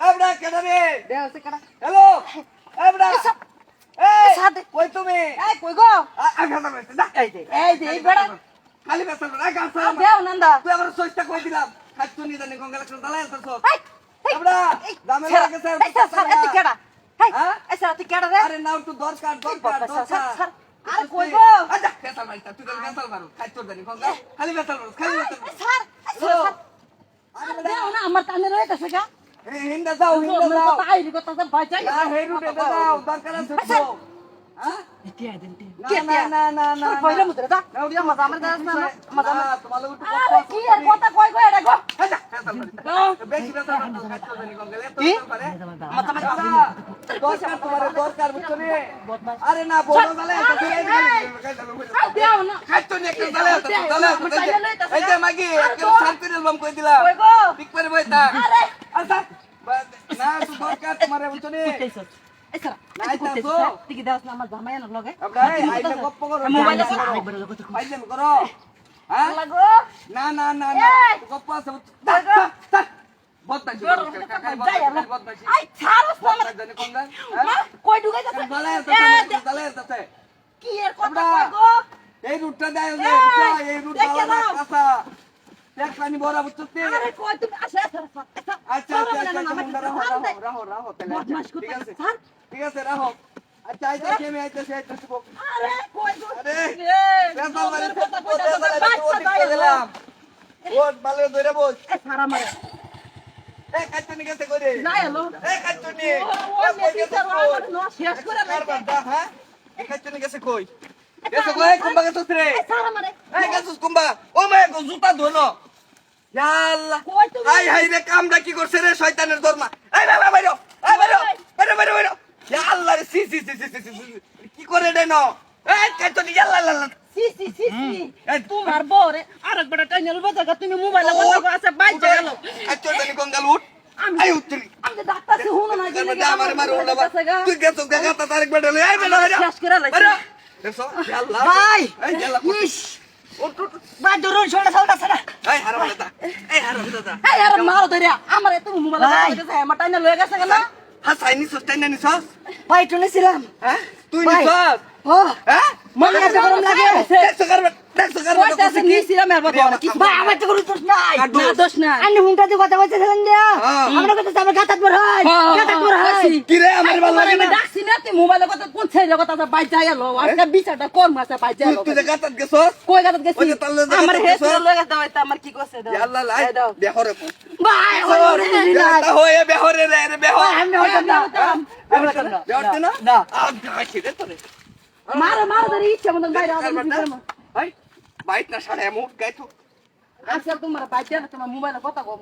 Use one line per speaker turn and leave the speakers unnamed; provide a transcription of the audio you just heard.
এবড়া কেডা রে
দেও সে কাটা
হ্যালো। কই তুমি
কই গো
এই
যে এই বেড়া
খালি বেসল না গাছ
দেও নন্দা
তুই আমার সইটা কই দিলাম খাচ্ছু নি জানি গঙ্গা লাগছ দালাই তো সব
এই এই
এবড়া
এই
দামে লাগে স্যার
এই স্যার, স্যার, কেডা? এই,
হ্যাঁ?
স্যার, তুই কেডা রে?
আরে নাও তো দরকার দরকার
আরে কই গো?
আচ্ছা বেসাল মাইতা তুই তো বেসাল মারো খাচ্ছু জানি গঙ্গা খালি বেসাল মারো খালি
স্যার।
আরে
আরে না, আমার কানে রয়েছে গা।
এই হিন্দা যাও হিন্দা যাও
আইরি কথা যে ভয় চাই।
না হে রুটে দাও দরকার আছে
আচ্ছা।
হ্যাঁ
আরে?
আচ্ছা। আচ্ছা, নি? বড়। মাগি একদম দিলাম কই দিলাম
কই
করে বই থাক
আরে।
আচ্ছা বা- না দরকার তোমার বুঝছ নি না,
না।
না! গপ্প আছে? এই রুটটা দেয়
এই!
বুঝছ? এই রুট
দেখে
ভালো না,
নাও।
কাঁচা। দেখ পানি ভরা, বুঝছ তে?
আরে কই তুমি আসে।
আচ্ছা, আচ্ছা, রাহো, তাহলে, আচ্ছা,
বদমাশ
ঠিক আছে,
ছাড়।
ঠিক আছে, রাহো। আচ্ছা, আইতেছি আমি, আইতেছি, আইতেছি, বক।
আরে কই গো?
আরে,
এ,
মারি,
কথা
মারি,
বাচ্চা
দিলাম। ওঠ, ভালো ধরে বস।
এ, ছাড়া মারে।
এই, কাচ্চুনি গেছে করে।
এলো।
কাচ্চুনি।
ও, স্যার? আমার ন- শেষ করে।
হ্যাঁ? এই কাচ্চুনি গেছে কই? গেছে কই? কুম্বা গেছিস রে?
এ, ছাড়া মারে।
গেছিস কুম্বা? গো, জুতা ধোলো।
তুমি?
হাই, রে, কামটা কি করছে রে, শয়তানের দরমা? এই, বাবা, বাইরো, এই, বাইরো, বাইরো, বাইরো, বাইরো। আল্লাহ রে, সি, সি, সি, সি, সি, সি, সি। কি করে রে ন? এই, কাচ্চুনি, আল্লাহ, আল্লাহ, আল্লাহ।
সি, সি, সি, সি। তোমার বউরে আরেক বেটা টাইনে লইবা তুমি মোবাইলে আছে, বাইচে গেল।
গঙ্গাল উঠ। এই।
আমি ডাক্তারকে হুনো না, গেলে আমার কাছে গা।
তুই গেছো গাতা তারেক বেটা লই এই বেটা বেটা
শেষ করে লাইছে।
দেখছ আল্লাহ
ভাই!
এই আল্লাহ
ইস!
উঠ
ভাই, ধরুন, শোনে, চলতেছে না।
এই হারাম দাদা এই হারাম দাদা
এই, আরে মারো ধরিয়া, আমারে তুমি মোবাইলে! কইতেছে, আমার টাইনে লয়ে গেছে কেন?
হ্যাঁ সাইনি সস্তাই না নিছস
ভাই একটু নিছিলাম
হ্যাঁ তুই! নিছস
ও
হ্যাঁ
মনে গরম লাগে
নিছিলাম, এর বদলে অনেক কিছু।
ভাই আমার তো কোনো দোষ নাই
আর?
না, দোষ নাই।
আপনি হুমটা দিয়ে কথা বলতেছিলেন দিয়া
হ্যাঁ।
আমরা কথা আমার গাতাত বড় হয়
হ্যাঁ,
গাতাত বড় হয়
আছি।
কি রে আমার ভালো লাগে
আমি
না
ডাকছি না, তুই মোবাইলে কথা কোন ছেলের কথা আছে, বাইচে আইলো। আজকে বিচারটা করব, আছে, বাইচে
তুই
আইলো।
তুই গাতাত গেছস
কই গাতাত গেছি?
ওই যে তাহলে যে
আমার
গাতাত
হেসে
গেছো?
লয়ে আমার কি করছে, দাও।
আল্লাহ লাই
দাও।
বেহরে
ভাই ওরে ওরে না
হয়ে বেহরে রে রে বেহর
আমি হইতাম না
বেহরে না বেহরতে না
না।
আ গাছি রে তোরে
মারো, মারো, ধরে ইচ্ছা মতন বাইরে আবার
কারবারটা
কি করব?
ভাই বাইট না সাড়ে এমন গাইতো
আজকাল তোমার বাইচে তোমার মোবাইলে কথা কম